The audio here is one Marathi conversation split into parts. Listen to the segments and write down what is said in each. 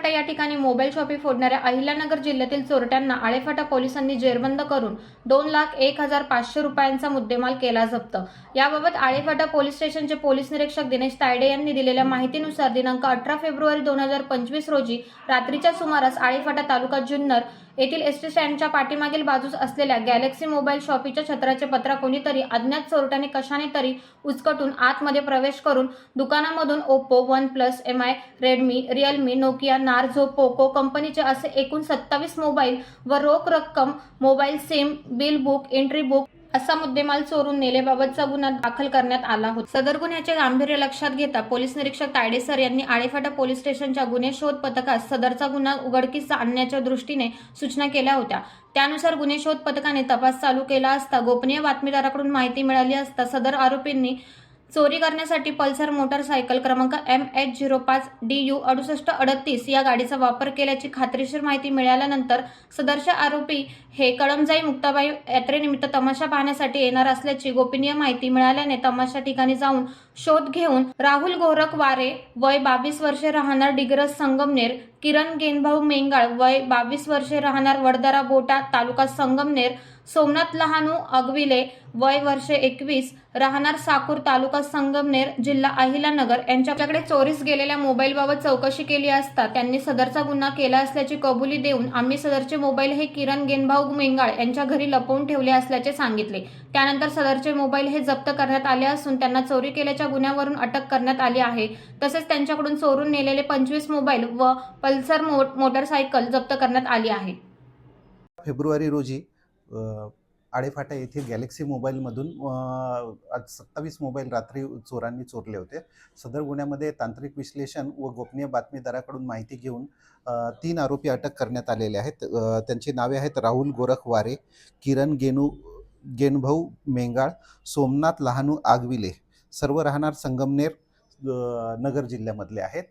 Alephata या ठिकाणी मोबाईल शॉपी फोडणाऱ्या अहिल्यानगर जिल्ह्यातील चोरट्यांना आळेफाटा पोलिसांनी जेरबंद करून दोन लाख एक हजार पाचशे रुपयांचा मुद्देमाल केला जप्त. याबाबत आळेफाटा पोलीस स्टेशनचे पोलीस निरीक्षक दिनेश तायडे यांनी दिलेल्या माहितीनुसार दिनांक अठरा फेब्रुवारी दोन हजार पंचवीस रोजी रात्रीच्या सुमारास आळेफाटा तालुका जुन्नर येथील एस टी स्टँडच्या पाठीमागील बाजूस असलेल्या गॅलेक्सी मोबाईल शॉपीच्या छत्राचे पत्रा कोणीतरी अज्ञात चोरट्याने कशाने तरी उचकटून आतमध्ये प्रवेश करून दुकानामधून Oppo OnePlus M I Redmi Realme Nokia Narzo Poco कंपनीचे असे एकूण सत्तावीस मोबाईल व रोख रक्कम mobile SIM bill book entry book असा मुद्देमाल चोरून नेलेबाबतचा गुन्हा दाखल करण्यात आला होता. सदर गुन्ह्याचे गांभीर्य लक्षात घेता पोलीस निरीक्षक तायडे सर यांनी आळेफाटा पोलीस स्टेशनच्या गुन्हे शोध पथकास सदरचा गुन्हा उघडकीस आणण्याच्या दृष्टीने सूचना केल्या होत्या. त्यानुसार गुन्हे शोध पथकाने तपास चालू केला असता गोपनीय बातमीदाराकडून माहिती मिळाली असता सदर आरोपींनी चोरी करण्यासाठी पल्सर मोटारसायकल क्रमांक एम एच झिरो पाच डी यू अडुसष्ट अडतीस या गाडीचा वापर केल्याची खात्रीशीर माहिती मिळाल्यानंतर सदर्श आरोपी हे कळमजाई मुक्ताबाई यात्रेनिमित्त तमाशा पाहण्यासाठी येणार असल्याची गोपनीय माहिती मिळाल्याने तमाशा ठिकाणी जाऊन शोध घेऊन राहुल गोरख वारे वय बावीस वर्षे राहणार डिग्रस संगमनेर किरण गेनभाऊ मेंगाळ वय बावीस वर्षे राहणार वडदरा बोटा तालुका संगमनेर सोमनाथ लहानू अगविले वय वर्षे एकवीस राहणार साकूर तालुका संगमनेर जिल्हा अहिलानगर यांच्याकडे चोरीस गेलेल्या मोबाईलबाबत चौकशी केली असता त्यांनी सदरचा गुन्हा केला असल्याची कबुली देऊन आम्ही सदरचे मोबाईल हे किरण गेनभाऊ मेंगाळ यांच्या घरी लपवून ठेवले असल्याचे सांगितले. त्यानंतर सदरचे मोबाईल हे जप्त करण्यात आले असून त्यांना चोरी केल्याच्या गुन्ह्यावरून अटक करण्यात आली आहे. तसेच त्यांच्याकडून चोरून नेलेले पंचवीस मोबाईल व पल्सर मोटरसायकल जप्त करण्यात आली आहे. फेब्रुवारी रोजी आडेफाटा येथील गॅलेक्सी मोबाईलमधून आज सत्तावीस मोबाईल रात्री चोरांनी चोरले होते. सदर गुन्ह्यामध्ये तांत्रिक विश्लेषण व गोपनीय बातमीदाराकडून माहिती घेऊन तीन आरोपी अटक करण्यात आलेले आहेत. त्यांची नावे आहेत राहुल गोरखवारे किरण गेनू गेनभाऊ मेंगाळ सोमनाथ लहानू आगविले. सर्व राहणार संगमनेर नगर जिल्ह्यामधले आहेत.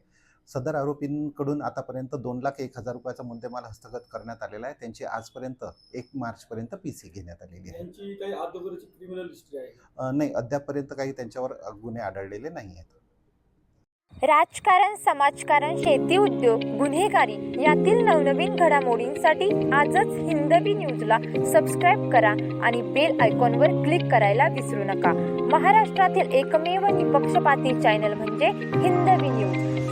सदर आरोपींकडून आतापर्यंत दोन लाख एक हजार रुपयाचा मुद्देमाल हस्तगत करण्यात आलेला आहे. त्यांची आजपर्यंत एक मार्चपर्यंत पी सी घेण्यात आलेली आहे. यांची काही अगोदरची क्रिमिनल हिस्ट्री आहे अ, नाही अद्यापपर्यंत काही त्यांच्यावर गुन्हे आढळलेले नाही आहेत. राजकारण समाजकारण शेती उद्योग गुन्हेगारी यातील नवनवीन घडामोडींसाठी आजच हिंदवी न्यूजला सबस्क्राईब करा आणि बेल आयकॉनवर क्लिक करायला विसरू नका. महाराष्ट्रातील एकमेव निपक्षपाती चॅनल म्हणजे हिंदवी न्यूज.